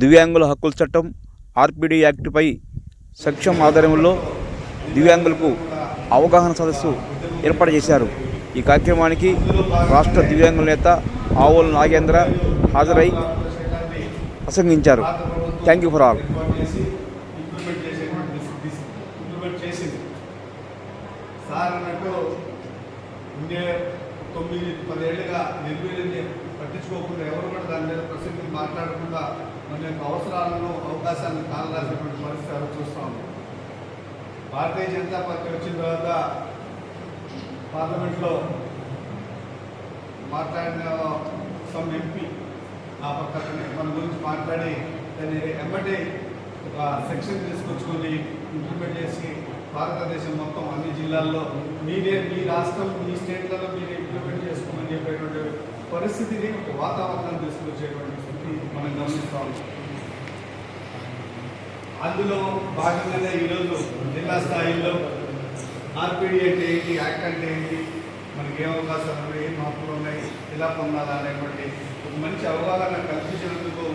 దివ్యాంగుల హక్కుల చట్టం ఆర్పిడి యాక్ట్పై సక్షం ఆధ్వర్యంలో దివ్యాంగులకు అవగాహన సదస్సు ఏర్పాటు చేశారు. ఈ కార్యక్రమానికి రాష్ట్ర దివ్యాంగుల నేత ఆవుల నాగేంద్ర హాజరై ప్రసంగించారు. Thank you for all sir అన్నట్టు ఉండే తొమ్మిది పదేళ్ళుగా నిర్వీర్యం పట్టించుకోకుండా ఎవరు కూడా దాని మీద ప్రసక్తి మాట్లాడకుండా మన యొక్క అవసరాలను అవకాశాలను కాలరాసినటువంటి పరిస్థితి ఎవరు చూస్తా భారతీయ జనతా పార్టీ వచ్చిన తర్వాత పార్లమెంట్లో మాట్లాడిన సమ్ ఎంపీ ఆ పక్కనే మన గురించి మాట్లాడి దాన్ని ఎమ్మటే ఒక సెక్షన్ తీసుకొచ్చుకొని ఇంప్లిమెంట్ చేసి భారతదేశం మొత్తం అన్ని జిల్లాల్లో మీరే మీ రాష్ట్రం మీ స్టేట్లలో మీరు ఇంప్లిమెంట్ చేసుకోమని చెప్పేటువంటి పరిస్థితిని ఒక వాతావరణం తీసుకొచ్చేటువంటి మనం గమనిస్తా. ఉంటాం అందులో భాగంగానే ఈరోజు జిల్లా స్థాయిలో ఆర్పిడి అంటే ఏంటి యాక్ట్ అంటే ఏంటి మనకి ఏ అవకాశాలు ఉన్నాయి ఏం మార్పులు ఉన్నాయి ఎలా పొందాలా అనేటువంటి ఒక మంచి అవగాహన కల్పించినందుకు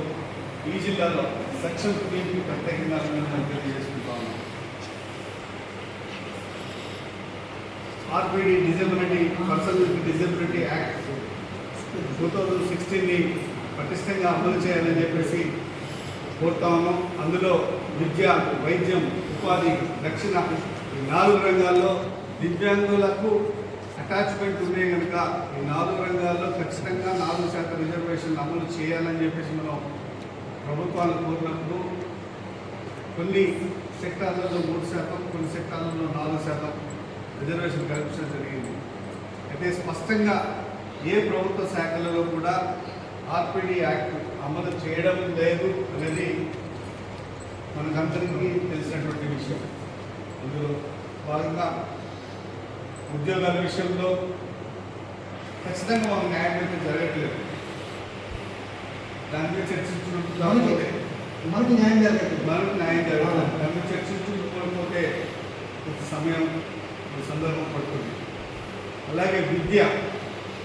ఈ జిల్లాలో సెక్షన్ త్రీకి ప్రత్యేకంగా మనం తెలియజేసుకుంటా ఉన్నాం. RPD disability person with disability act. Two thousand సిక్స్టీన్ని పటిష్టంగా అమలు చేయాలని చెప్పేసి కోరుతా ఉన్నాం. అందులో విద్య వైద్యం ఉపాధి రక్షణ ఈ నాలుగు రంగాల్లో దివ్యాంగులకు అటాచ్మెంట్ ఉండే కనుక ఈ నాలుగు రంగాల్లో ఖచ్చితంగా నాలుగు శాతం రిజర్వేషన్ అమలు చేయాలని చెప్పేసి మనం ప్రభుత్వాలు కోరినప్పుడు కొన్ని సెక్టార్లలో మూడు శాతం కొన్ని సెక్టార్లలో నాలుగు శాతం రిజర్వేషన్ కల్పించడం జరిగింది. అయితే స్పష్టంగా ఏ ప్రభుత్వ శాఖలలో కూడా ఆర్పిడి యాక్ట్ అమలు చేయడం లేదు అనేది మనకందరికీ తెలిసినటువంటి విషయం. ఇందులో భాగంగా ఉద్యోగాల విషయంలో ఖచ్చితంగా మన న్యాయం అయితే జరగట్లేదు. దాని మీద చర్చించినప్పుడు కాకపోతే మనకి న్యాయం జరగట్లేదు. మనకు న్యాయం జరగదు దాన్ని చర్చించుకోకపోతే కొంత సమయం సందర్భం పడుతుంది. అలాగే విద్య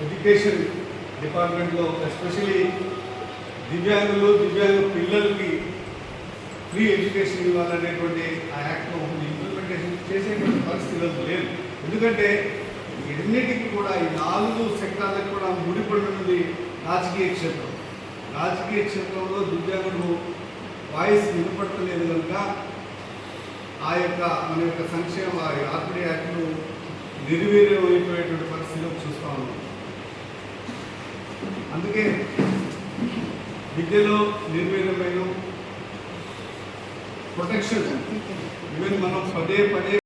ఎడ్యుకేషన్ డిపార్ట్మెంట్లో ఎస్పెషలీ దివ్యాంగులు దివ్యాంగ పిల్లలకి ఫ్రీ ఎడ్యుకేషన్ ఇవ్వాలనేటువంటి ఆ యాక్ట్లో ఇంప్లిమెంటేషన్ చేసేటువంటి పరిస్థితులు లేదు. ఎందుకంటే ఎన్నిటికీ కూడా ఈ నాలుగు సెక్టార్లకు కూడా ముడిపడినది రాజకీయ క్షేత్రం. రాజకీయ క్షేత్రంలో దివ్యాంగుడు వాయిస్ వినపడతలేదు కనుక ఆ యొక్క మన యొక్క సంక్షేమ ఆర్పిడి యాక్ట్లు నిర్వీర్యం అయిపోయేటువంటి పరిస్థితిలో చూస్తూ ఉన్నాం. అందుకే విద్యలో నిర్వీర్యమైన ప్రొటెక్షన్ ఈవెన్ మనం పదే పదే